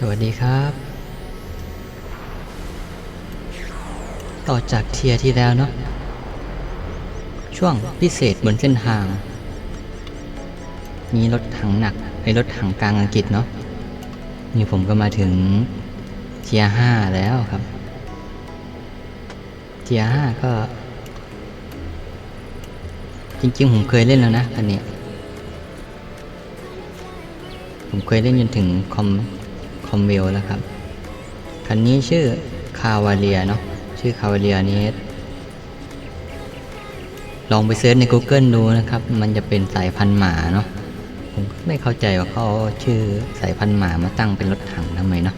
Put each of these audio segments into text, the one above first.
สวัสดีครับ ต่อจากเทียที่แล้วเนาะช่วงพิเศษบนเส้นทางมีรถถังหนักไอรถถังกลางอังกฤษเนาะนี่ผมก็มาถึงเทียห้าแล้วครับ เทียห้าก็ จริงๆ ผมเคยเล่นแล้วนะคันนี้ ผมเคยเล่นจนถึงคอม คอมเวลแล้วครับ คันนี้ชื่อคาวาเลียเนาะ ชื่อคาวาเลียนี้ ลองไปเซิร์ชใน Google ดูนะครับ มันจะเป็นสายพันธุ์หมาเนาะ ผมไม่เข้าใจว่าเขาเอาชื่อสายพันธุ์หมามาตั้งเป็นรถถังทำไมเนาะ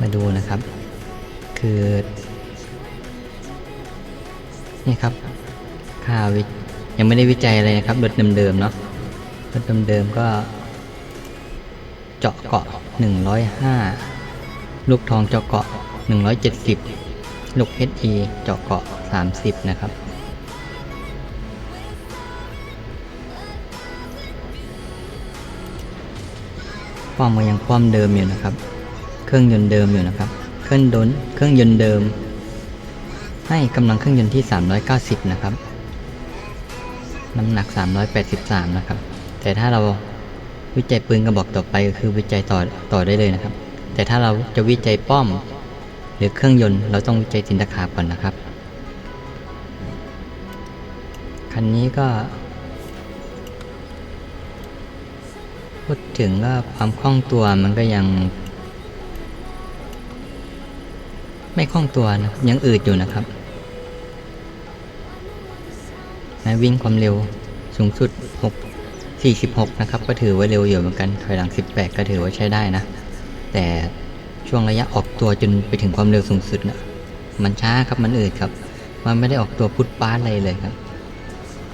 มาดูนะครับ คือ นี่ครับค่าวิยังไม่ได้วิจัยอะไรนะครับรถเดิมๆเนาะรถเดิมๆก็ เจาะเกาะ 105 ลูกทองเจาะเกาะ 170 ลูก HE เจาะเกาะ 30 นะครับ ความก็ยังความเดิมอยู่นะครับ เครื่องยนต์เดิมอยู่นะครับ เครื่องดนเครื่องยนต์เดิม ให้กำลังเครื่องยนต์ที่ 390 นะครับ น้ำหนัก 383 นะครับ แต่ถ้าเรา วิจัยปืนกระบอกต่อไปก็คือวิจัยต่อต่อได้เลยนะครับ แต่ถ้าเราจะวิจัยป้อม หรือเครื่องยนต์เราต้องวิจัยสินตะขาบก่อนนะครับ คันนี้ก็ พูดถึงก็ความคล่องตัวมันก็ยัง ไม่คล่องตัวนะยังอืดอยู่นะครับนะวิ่งความเร็วสูงสุด 6 46 นะครับ ก็ถือว่าเร็วอยู่เหมือนกันถอยหลัง 18 ก็ถือว่าใช้ได้นะ แต่ช่วงระยะออกตัวจนไปถึงความเร็วสูงสุดนะมันช้าครับมันอืดครับ มันไม่ได้ออกตัวพุทป้าอะไรเลยครับ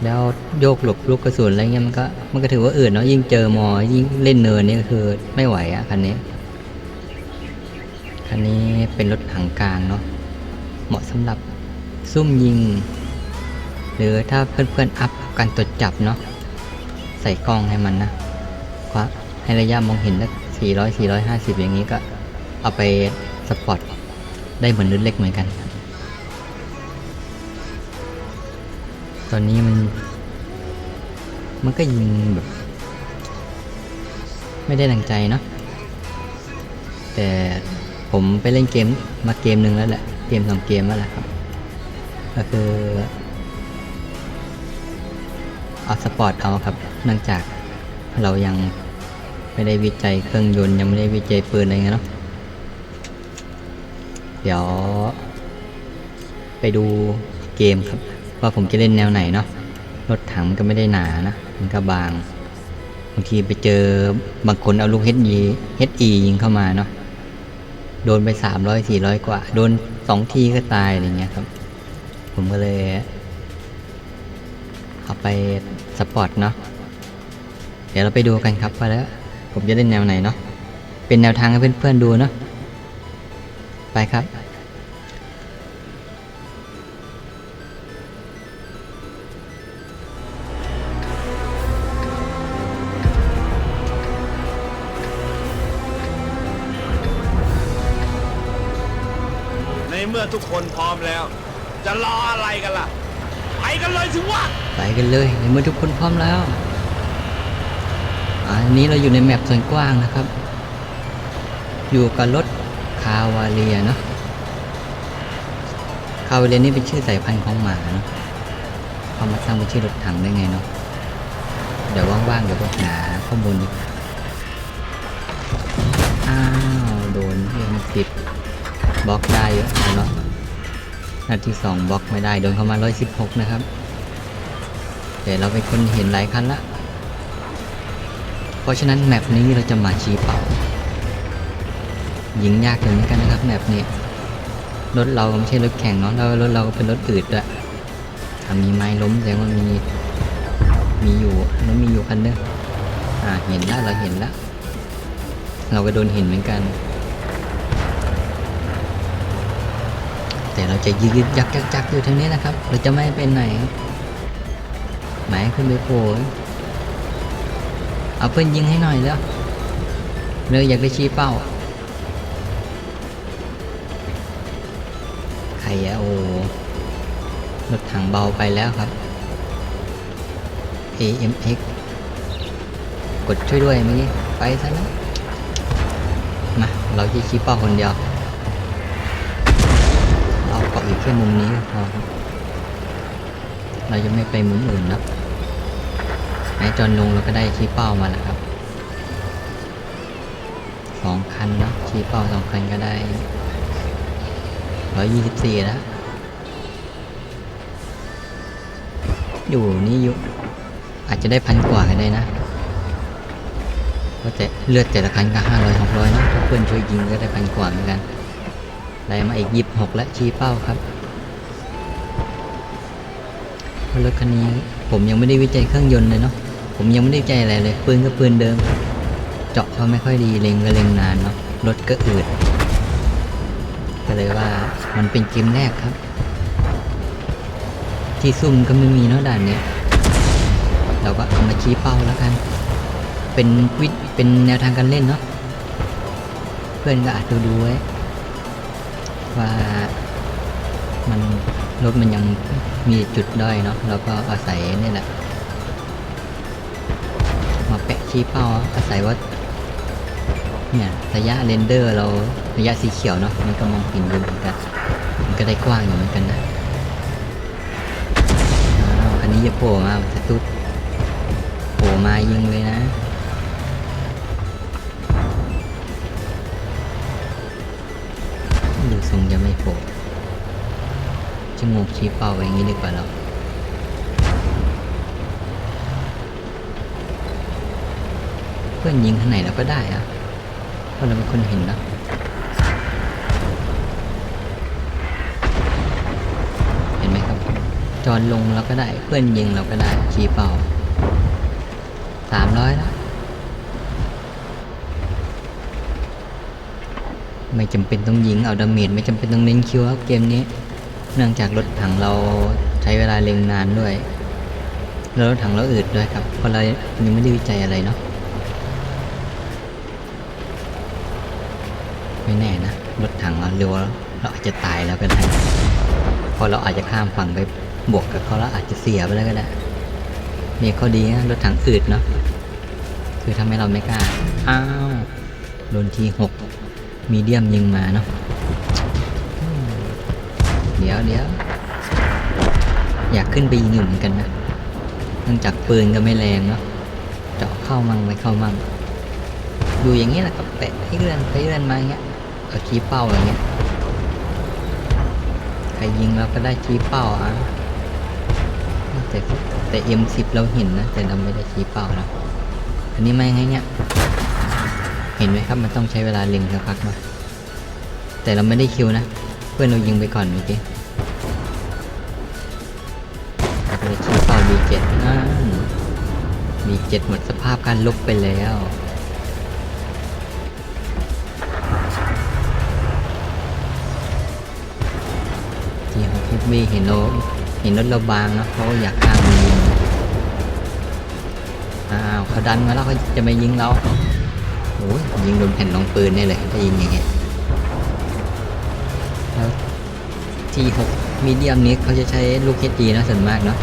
แล้วโยกหลบลูกกระสุนอะไรเงี้ยมันก็มันก็ถือว่าอืดเนาะยิ่งเจอมอยิ่งเล่นเนินนี่ก็คือไม่ไหวอะคันนี้คันนี้เป็นรถถังกลางเนาะเหมาะสำหรับซุ่มยิง หรือถ้าเพื่อนๆอัพการตรวจจับเนาะ ใส่กล้องให้มันนะควาให้ระยะมองเห็นสัก400 450 อย่างนี้ก็เอาไปสปอร์ตได้เหมือนรถเล็กเหมือนกัน ตอนนี้มัน มันก็ยิงแบบ ไม่ได้ดังใจเนาะ แต่ผมไปเล่นเกมมาเกมหนึ่งแล้วแหละ เกมสองเกมแล้วแหละครับ ก็คือเอาสปอร์ตเอาครับ เนื่องจากเรายังไม่ได้วิจัยเครื่องยนต์ยังไม่ได้วิจัยปืนอะไรเงี้ยเนาะเดี๋ยว ไปดูเกมครับ ว่าผมจะเล่นแนวไหนเนาะรถถังมันก็ไม่ได้หนานะมันก็บางบางทีไปเจอบางคนเอาลูก HE HE ยิงเข้ามาเนาะโดนไปสามร้อยสี่ร้อยกว่า โดนสองทีก็ตายอะไรเงี้ยครับ ผมก็เลย เอาไปสปอร์ตเนาะ เดี๋ยวเราไปดูกันครับว่าแล้วผมจะเล่นแนวไหนเนาะ เป็นแนวทางให้เพื่อนๆดูเนาะ ไปครับในเมื่อทุกคนพร้อมแล้ว จะรออะไรกันล่ะ ไปกันเลยสิวะไปกันเลยในเมื่อทุกคนพร้อมแล้ว อันนี้เราอยู่ในแมปส่วนกว้างนะครับ อยู่กับรถคาวาเลียเนาะคาวาเลียนี่เป็นชื่อสายพันธุ์ของหมาเนาะเขามาตั้างเป็นชื่อรถถังได้ไงเนาะเดี๋ยวว่างๆเดี๋ยวไปหาข้อมูลดีกว่าอ้าวโดนเอ็มสิบบล็อกได้เยอะเนาะนัดที่สองบล็อกไม่ได้โดนเข้ามาร้อยสิบหกนะครับแต่เราเป็นคนเห็นหลายคันละ เพราะฉะนั้นแมปนี้เราจะมาชี้เป่า ยิงยากเหมือนกันนะครับแมปนี้รถเราไม่ใช่รถแข่งเนาะแล้วรถเราเป็นรถอืดด้วยถ้ามีไม้ล้มแสดงว่ามี มีอยู่แล้วมีอยู่คันนึงอ่าเห็นแล้วเราเห็นแล้วเราก็โดนเห็นเหมือนกัน แต่เราจะยืดยักยักยักอยู่ทางนี้นะครับ เราจะไม่ไปไหนครับหมายขึ้นไปโผล่ เอาเพื่อนยิงให้หน่อยแล้วเลยอยากได้ชี้เป้า ใครอะโอ้รถถังเบาไปแล้วครับ AMX กดช่วยด้วยเมื่อกี้ไปซะนะมาเราจะชี้เป้าคนเดียว เราเกาะอยู่แค่มุมนี้พอครับ เราจะไม่ไปมุมอื่นนะ ไอ้จนลุงเราก็ได้ชี้เป้ามาแล้วครับสองคันเนอะชี้เป้าสองคันก็ได้ร้อยยี่สิบสี่แล้วอยู่นี่อยู่อาจจะได้พันกว่าก็ได้นะก็แต่เลือดแต่ละคันก็ห้าร้อยหกร้อยนะเพื่อนช่วยยิงก็ได้พันกว่าเหมือนกันได้มาอีกยิบหกและชี้เป้าครับรถคันนี้ผมยังไม่ได้วิจัยเครื่องยนต์เลยเนาะ ผมยังไม่ได้วิจัยอะไรเลย ปืนก็ปืนเดิม เจาะก็ไม่ค่อยดีเล็งก็เล็งนานเนาะรถก็อืดก็เลยว่ามันเป็นเกมแรกครับ ที่ซุ่มก็ไม่มีเนาะด่านเนี้ยเราก็เอามาชี้เป้าแล้วกัน เป็นวิธเป็นแนวทางการเล่นเนาะเพื่อนก็อาจดูดูไว้ว่ามันรถมันยังมีจุดด้อยเนาะเราก็อาศัยนี่แหละ ชี้เป้าอาศัยว่า เนี่ยระยะเรนเดอร์เราระยะสีเขียวเนาะมันก็มองเห็นอยู่เหมือนกัน มันก็ได้กว้างอยู่เหมือนกันนะอันนี้จะโผล่มาสตุ๊ดโผล่มายิงเลยนะดูทรงจะไม่โผล่จะงูกชี้เป้าไว้อย่างนี้ดีกว่าเรา พื่อนยิงข้างไหนเราก็ได้อะเพราะเราเป็นคนเห็นนะเห็นไหมครับ จอนลงเราก็ได้ เพื่อนยิงเราก็ได้ชี้เป้าสามร้อยแล้วไม่จำเป็นต้องยิงเอาดาเมจไม่จำเป็นต้องเน้นคิวครับเกมนี้ เนื่องจากรถถังเราใช้เวลาเล็งนานด้วย แล้วรถถังเราอืดด้วยครับเพราะเรายังไม่ได้วิจัยอะไรเนาะ ไม่แน่นะ รถถังเราเร็วเราอาจจะตายแล้วก็ได้เพอเราอาจจะข้ามฝั่งไปบวกกับเขาแล้วอาจจะเสียไปแล้วก็ได้นี่ข้อดีนะรถถังอืดเนาะคือทำให้เราไม่กล้า อ้าว โดนทีหกมีเดียมยิงมาเนาะ เดี๋ยวเดี๋ยวอยากขึ้นไปยิงอยู่เหมือนกันนะเนื่องจากปืนก็ไม่แรงเนาะ เจาะเข้ามั่งไม่เข้ามั่งอยู่อย่างนี้แหละก็แปะให้เลื่อนไปเลื่อนมาอย่างเงี้ย เอาชี้เป้าอย่างเงี้ยใครยิงเราก็ได้ชี้เป้าอะแต่แต่เอ็มสิบเราเห็นนะแต่เราไม่ได้ชี้เป้านะอันนี้ไม่ไงเนี่ยเห็นไหมครับมันต้องใช้เวลาเล็งสักพักมาแต่เราไม่ได้คิวนะ เพื่อนเรายิงไปก่อนเมื่อกี้เราก็เลยชี้เป้า B7 นั่น B7 หมดสภาพการลบไปแล้ว ทีเห็นเราเห็นรถเราบางเนอะเขาอยากข้ามมายิงอ้าวเขาดันมาแล้วเขาจะมายิงเราโอ้ยยิงโดนแผ่นรองปืนได้เลยถ้ายิงอย่างเงี้ยแล้วทีหกมีเดียมนี้เขาจะใช้ลูกเฮดีนะส่วนมากเนาะ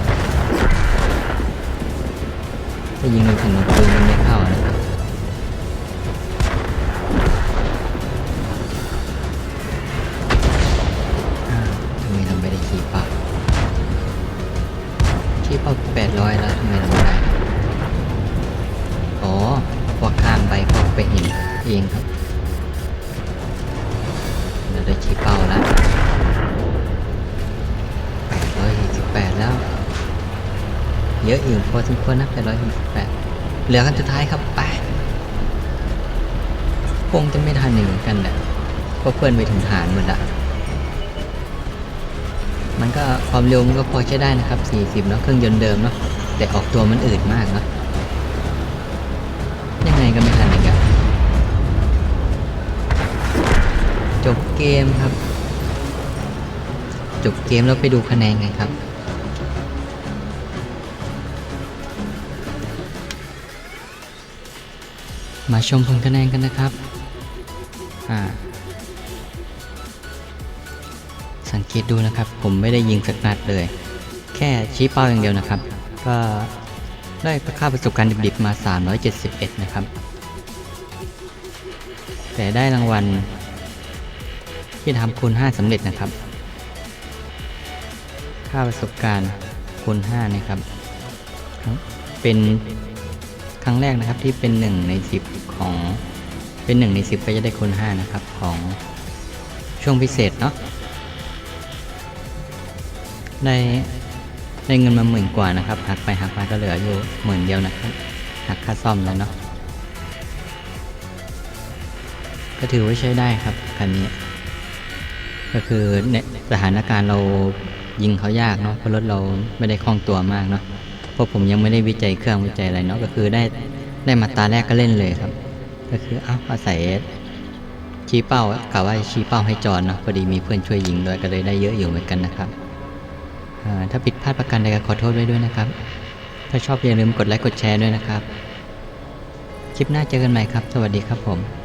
ถ้ายิงโดนแผ่นรองปืนมันไม่เข้านะครับ ร้อยแล้วทำไมเราไม่ได้อ๋อพอข้ามไปก็ไปเห็นเองครับเราได้ชี้เป้าแล้วแปดร้อยสิบแปดแล้ว เยอะอยู่พอสมควรนะแปดร้อยสิบแปดเหลือกันสุดท้ายครับไปคงจะไม่ทันหมือนกันแหละเพราะเพื่อนไปถึงฐานหมดละมันก็ความเร็วมันก็พอใช้ได้นะครับ 40เนาะเครื่องยนต์เดิมเนาะ แต่ออกตัวมันอืดมากเนาะยังไงก็ไม่ทันอีกอะจบเกมครับ จบเกมแล้วไปดูคะแนนกันครับมาชมผลคะแนนกันนะครับอ่าสังเกตดูนะครับ ผมไม่ได้ยิงสักนัดเลย แค่ชี้เป้าอย่างเดียวนะครับ ก็ได้ค่าประสบการณ์ดิบๆมา 371 นะครับ แต่ได้รางวัลที่ทำคูณ5สำเร็จนะครับ ค่าประสบการณ์คูณ5นะครับ เป็นครั้งแรกนะครับที่เป็น 1 ใน 10 ของเป็น 1 ใน 10 ก็จะได้คูณ5นะครับของช่วงพิเศษเนาะได้ ได้เงินมาหมื่นกว่านะครับ หักไปหักมาก็เหลืออยู่หมื่นเดียวนะครับ หักค่าซ่อมแล้วเนาะ ก็ถือว่าใช้ได้ครับคันนี้ ก็คือในสถานการณ์เรายิงเขายากเนาะ เพราะรถเราไม่ได้คล่องตัวมากเนาะ เพราะผมยังไม่ได้วิจัยเครื่องวิจัยอะไรเนาะ ก็คือได้ได้มาตาแรกก็เล่นเลยครับ ก็คือเอ้าอาศัยชี้เป้ากะว่าชี้เป้าให้จอนเนาะ พอดีมีเพื่อนช่วยยิงด้วยก็เลยได้เยอะอยู่เหมือนกันนะครับ ถ้าผิดพลาดประการใดก็ขอโทษไว้ด้วยนะครับ ถ้าชอบอย่าลืมกดไลค์กดแชร์ด้วยนะครับ คลิปหน้าเจอกันใหม่ครับ สวัสดีครับผม